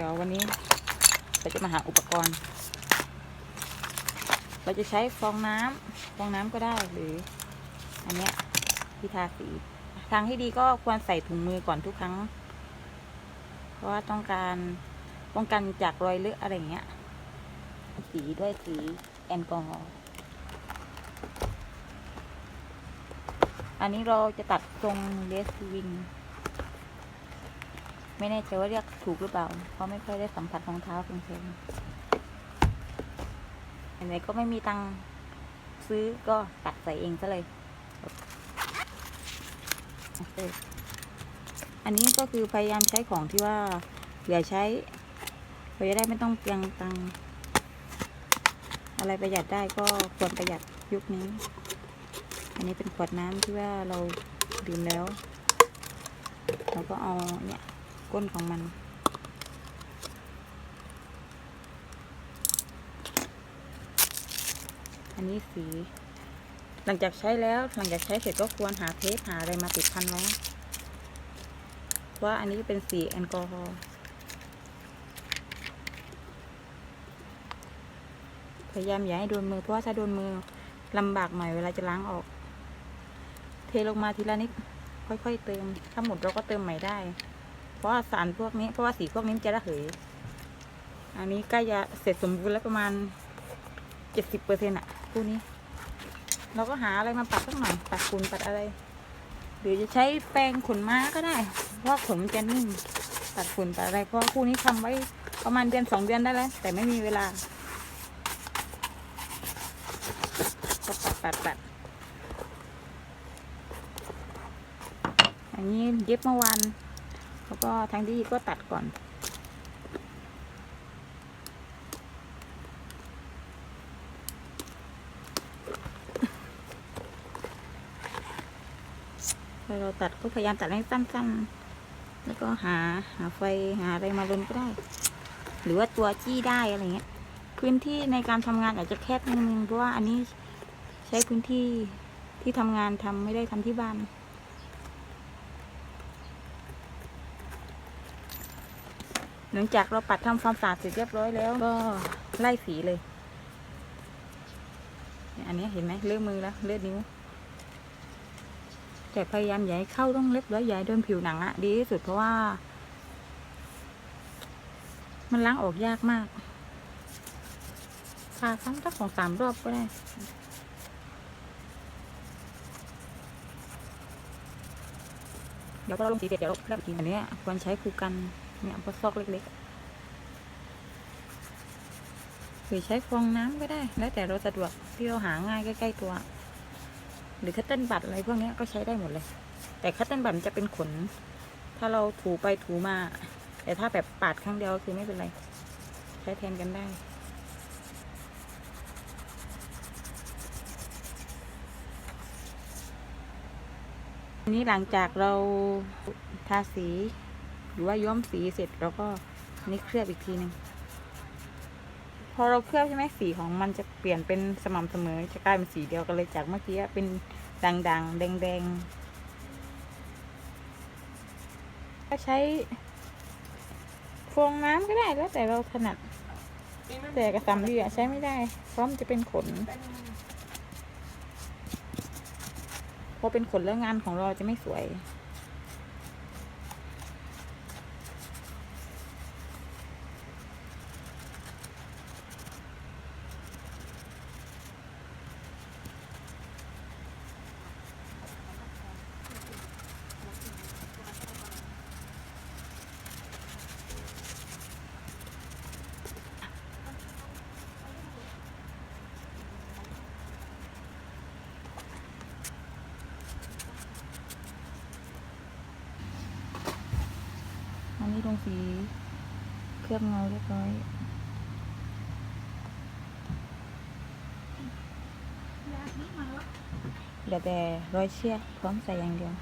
ดี๋ยววันนี้เราจะมาหาอุปกรณ์ เราจะใช้ฟองน้ำฟองน้ำก็ได้หรือ อันเนี้ยที่ทาสี ทางที่ดีก็ควรใส่ถุงมือก่อนทุกครั้ง เพราะว่าต้องการป้องกันจากรอยเลือะอะไรเงี้ย สีด้วยสีแอลกอฮอล์อันนี้เราจะตัดทรงเลสวิง ไม่แน่ใจว่าเรียกถูกหรือเปล่า เพราะไม่ค่อยได้สัมผัสรองเท้าเพลงๆไหนก็ไม่มีตังค์ซื้อก็ตัดใส่เองซะเลยอันนี้ก็คือพยายามใช้ของที่ว่าอย่าใช้เราจะได้ไม่ต้องเปลืองตังอะไรประหยัดได้ก็ควรประหยัดยุคนี้ อันนี้เป็นขวดน้ำที่ว่าเราดื่มแล้วเราก็เอาเนี่ย ก้นของมัน อันนี้สี หลังจากใช้แล้วหลังจากใช้เสร็จก็ควรหาเทปหาอะไรมาติดพันไว้ว่าอันนี้เป็นสีแอลกอฮอล์พยายามอย่าให้โดนมือเพราะว่าถ้าโดนมือลำบากหน่อยเวลาจะล้างออก เทลงมาทีละนิดค่อยๆเติม ถ้าหมดเราก็เติมใหม่ได้ เพราะว่าสารพวกนี้เพราะว่าสีพวกนี้มันจะระเหย อันนี้ใกล้จะเสร็จสมบูรณ์แล้วประมาณเจ็ดสิบเปอร์เซ็นต์อะคู่นี้ เราก็หาอะไรมาปัดสักหน่อยปัดฝุ่นปัดอะไรหรือจะใช้แปรงขนม้าก็ได้ เพราะขนมันจะนิ่มปัดฝุ่นปัดอะไร เพราะคู่นี้ทำไว้ประมาณเดือนสองเดือนได้แล้ว แต่ไม่มีเวลาก็ปัดปัดปัดอันนี้เย็บเมื่อวาน แล้วก็ทางที่ก็ตัดก่อนพอเราตัดก็พยายามตัดให้สั้นๆ แล้วก็หาหาไฟหาอะไรมาลนก็ได้ หรือว่าตัวจี้ได้อะไรเงี้ย พื้นที่ในการทำงานอาจจะแคบนิดนึงเพราะว่าอันนี้ใช้พื้นที่ที่ทำงานทำไม่ได้ทำที่บ้าน หลังจากเราปัดทำความสะอาดเสร็จเรียบร้อยแล้ว ก็ไล่สีเลยเนี่ยอันนี้เห็นไหมเลือดมือแล้วเลือดนิ้ว แต่พยายามอย่าให้เข้าต้องเล็บแล้วอย่าให้โดนผิวหนังอะดีที่สุดเพราะว่า มันล้างออกยากมากทาซ้ำสักสองสามรอบก็ได้เดี๋ยวพอเราลงสีเสร็จเดี๋ยวเราเลือกทีอันเนี้ยควรใช้คูกัน เนี่ยพวกซอกเล็กๆหรือใช้ฟองน้ำก็ได้ แล้วแต่เราสะดวกที่เราหาง่ายใกล้ๆตัว หรือคัตเติ้ลบัตอะไรพวกนี้ก็ใช้ได้หมดเลย แต่คัตเติ้ลบัตจะเป็นขน ถ้าเราถูไปถูมา แต่ถ้าแบบปาดครั้งเดียวคือไม่เป็นไร ใช้แทนกันได้นี้หลังจากเราทาสี รือว่าย้อมสีเสร็จเราก็นี่เคลือบอีกทีหนึ่งพอเราเคลือบใช่ไหมสีของมันจะเปลี่ยนเป็นสม่ำเสมอจะกลายเป็นสีเดียวกันเลยจากเมื่อกี้เป็นด่างๆ แดงๆก็ใช้ฟองน้ำก็ได้แล้วแต่เราถนัดแต่กระสำลีอะใช้ไม่ได้ เพราะมันจะเป็นขน พอเป็นขนแล้วงานของเราจะไม่สวย อันนี้ลงสีเคลือบเงาเรียบร้อยเหลือแต่รอยเชือกพร้อมใส่อย่างเดียว